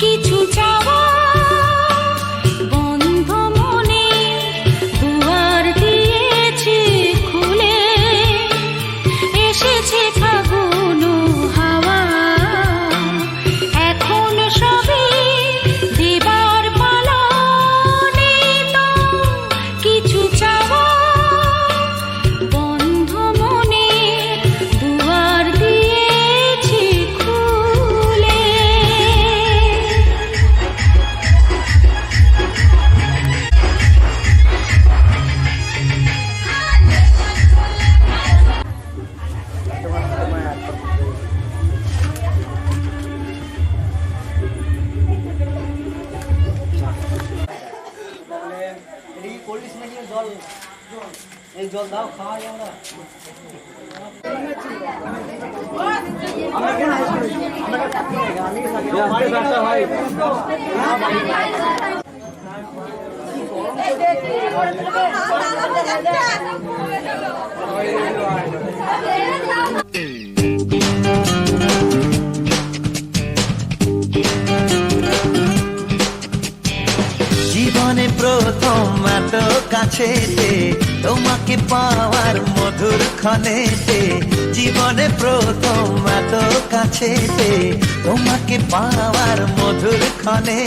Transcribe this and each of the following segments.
কিছু চাওয়া জীবনে প্রথম মাত্র কাছে তোমাকে পাওয়ার মধুর খনে জীবনে প্রথম এত কাছে তোমাকে পাওয়ার মধুর খনে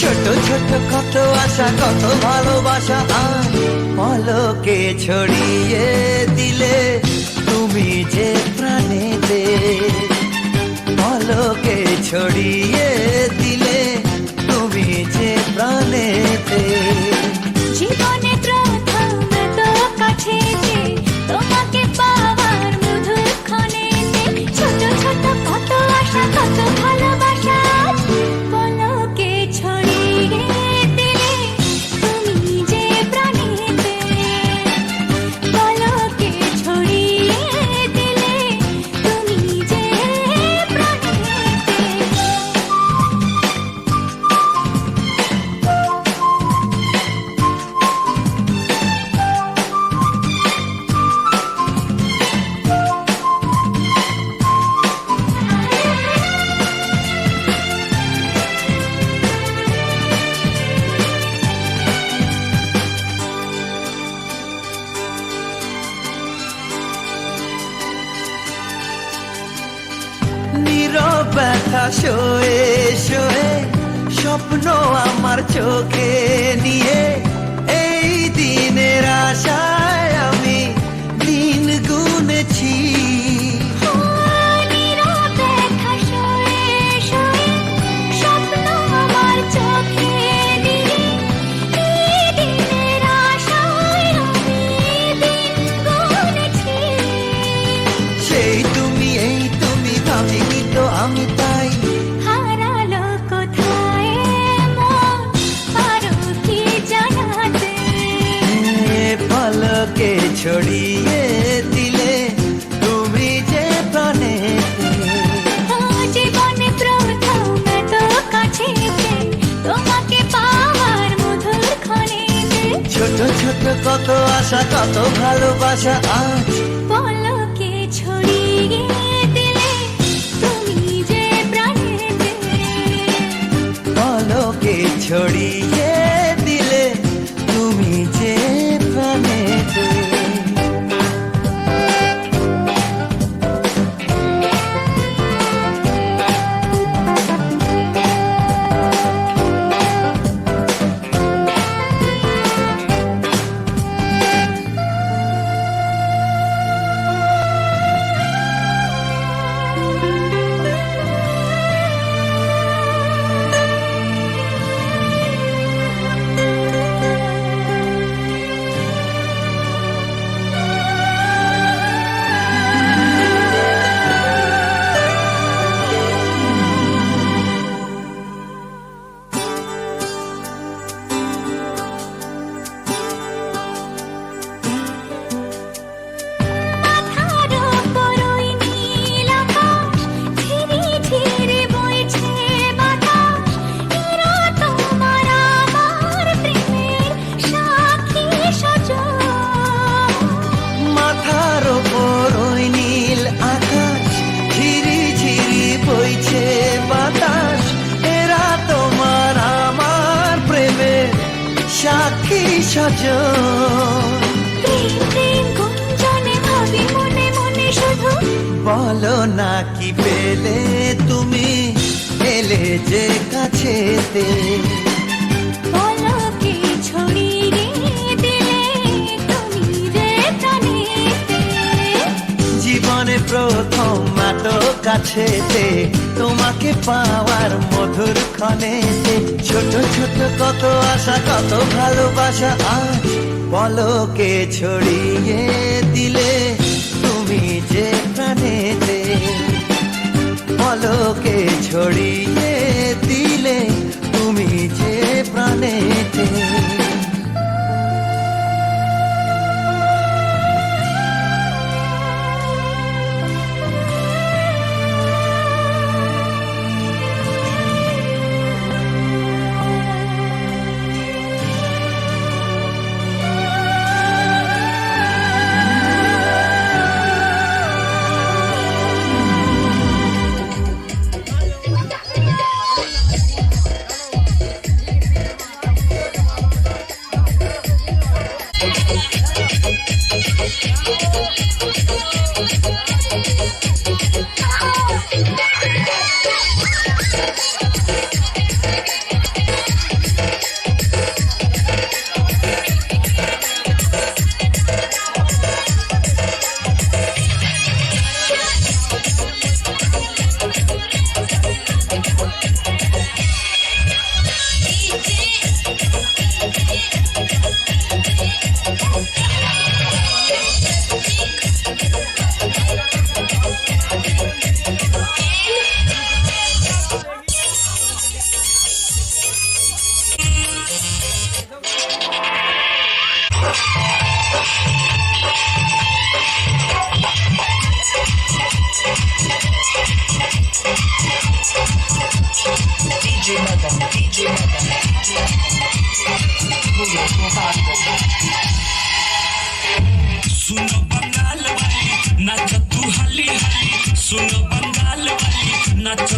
ছোট ছোট কত আশা, কত ভালোবাসা আজ পলকে ছড়িয়ে দিলে তুমি যে প্রাণেতে। পলকে ছড়িয়ে দিলে তুমি যে প্রাণেতে। স্বপ্ন আমার চোখে নিয়ে এই দিনের আশায় আমি দিন গুনেছি। ছড়িয়ে দিলে তুমি যে প্রাণে জীবনে প্রথম তো কাছে তোমাকে পাওয়ার মধুর ক্ষণে ছোট ছোট কত আশা কত ভালোবাসা আজ। সজন প্রেম প্রেম গুঞ্জনে ভাবি মনে মনে শুধু বলো না কি পেলে তুমি এলে যে কাছেতে জীবনে প্রথম এত কাছেতে। তোমাকে পাওয়ার মধুর ক্ষণেতে। ছোট ছোট কত আশা, কত ভালোবাসা আজ পলকে ছড়িয়ে দিলে তুমি যে প্রাণেতে। পলকে ছড়িয়ে দিলে তুমি যে প্রাণেতে। सुनो बंगाल वाली नाच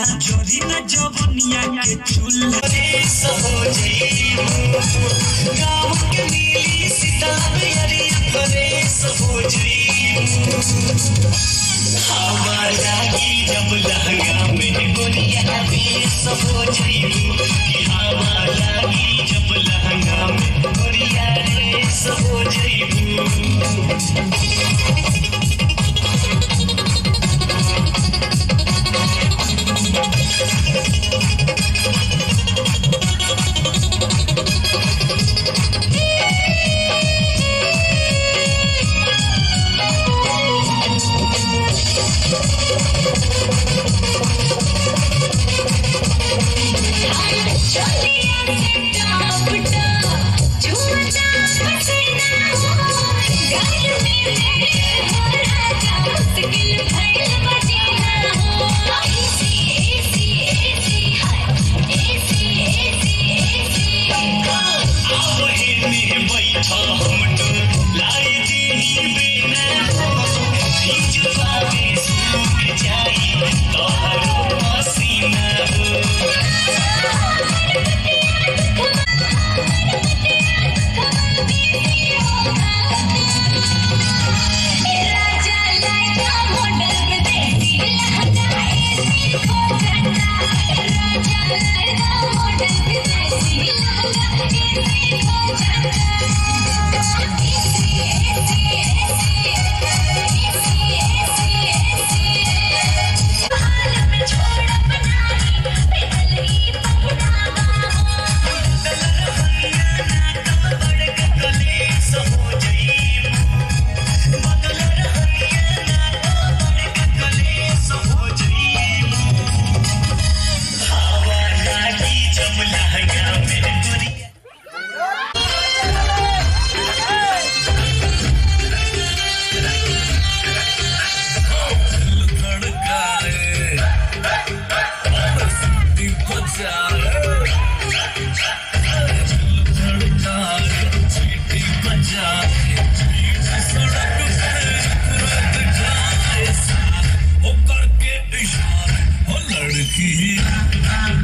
जोरी न जवनिया के चूल्हा हो गाँव के मिली सितारियरी परेश हो हमार लागी जब लहंगा में गोरिया बेस हो जाइए हमार जब। लहंगा में गोरिया रेस हो Yeah.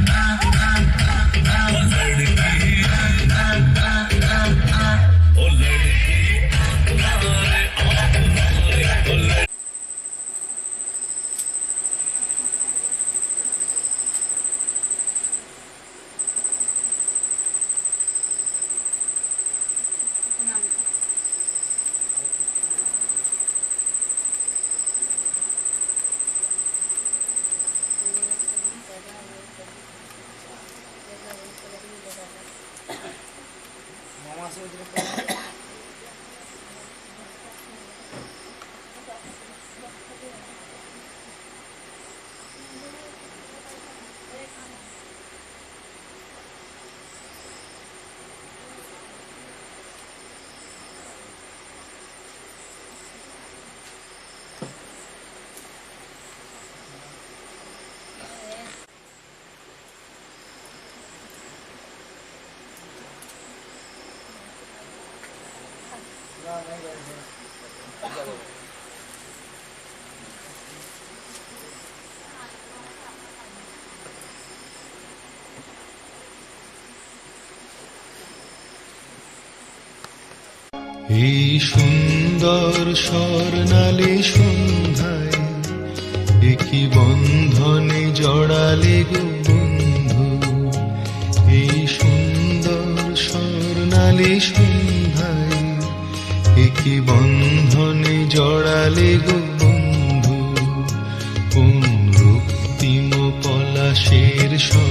Gracias. এই সুন্দর স্বর্ণালী সন্ধ্যায় একই বন্ধনে জড়ালে গো বন্ধু? এই সুন্দর স্বর্ণালী সন্ধ্যায় একই বন্ধনে জড়ালে গো বন্ধু? কোন রক্তিম পলাশের সন্ধ্যা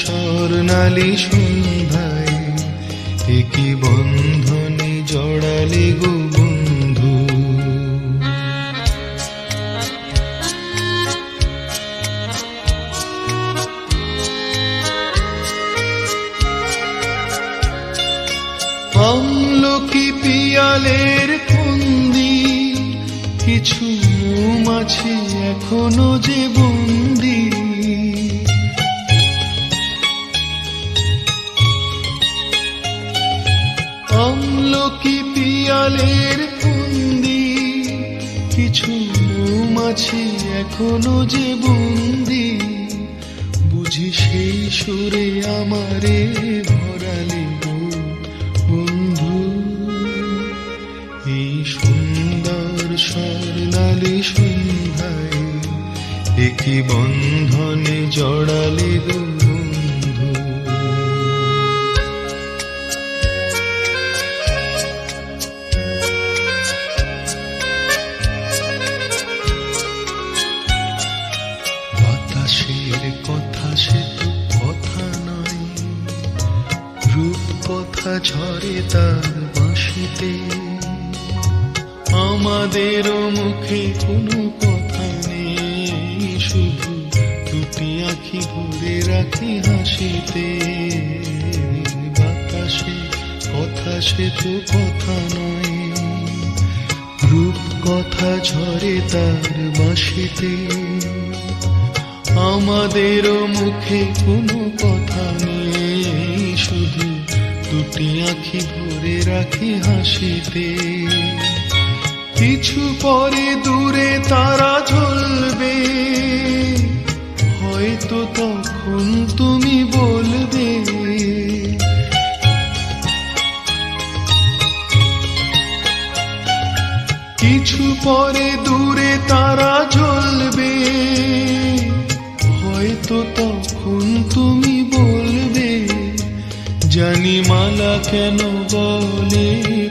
স্বর্ণালী সন্ধ্যায় একই বন্ধনে জড়ালে গো বন্ধু। আমলকি পিয়ালের ফন্দি কিছু মৌমাছি এখনও যে আমলকি পিয়ালের ফন্দি কিছু মৌমাছি এখনও যে বন্দি। বুঝি সেই সুরে আমারে ভরালে বন্ধু। এই সুন্দর স্বর্ণালী সন্ধ্যায় একই বন্ধনে জড়ালে গো কথা ঝরে তার বাঁশিতে। আমাদেরও মুখে কোনো কথা নেই, শুধু দুটি আঁখি ভরে রাখি হাসিতে। বাতাসে কথা সে তো কথা নয় রূপ কথা ঝরে তার বাঁশিতে। আমাদেরও মুখে কোনো কথা নেই দুটি আঁখি ভরে রাখি হাসিতে। কিছু পরে দূরে তারা জ্বলবে হয়তো তখন তুমি বলবে, কিছু পরে দূরে তারা জ্বলবে হয়তো তখন জানি মালা কেন বলে?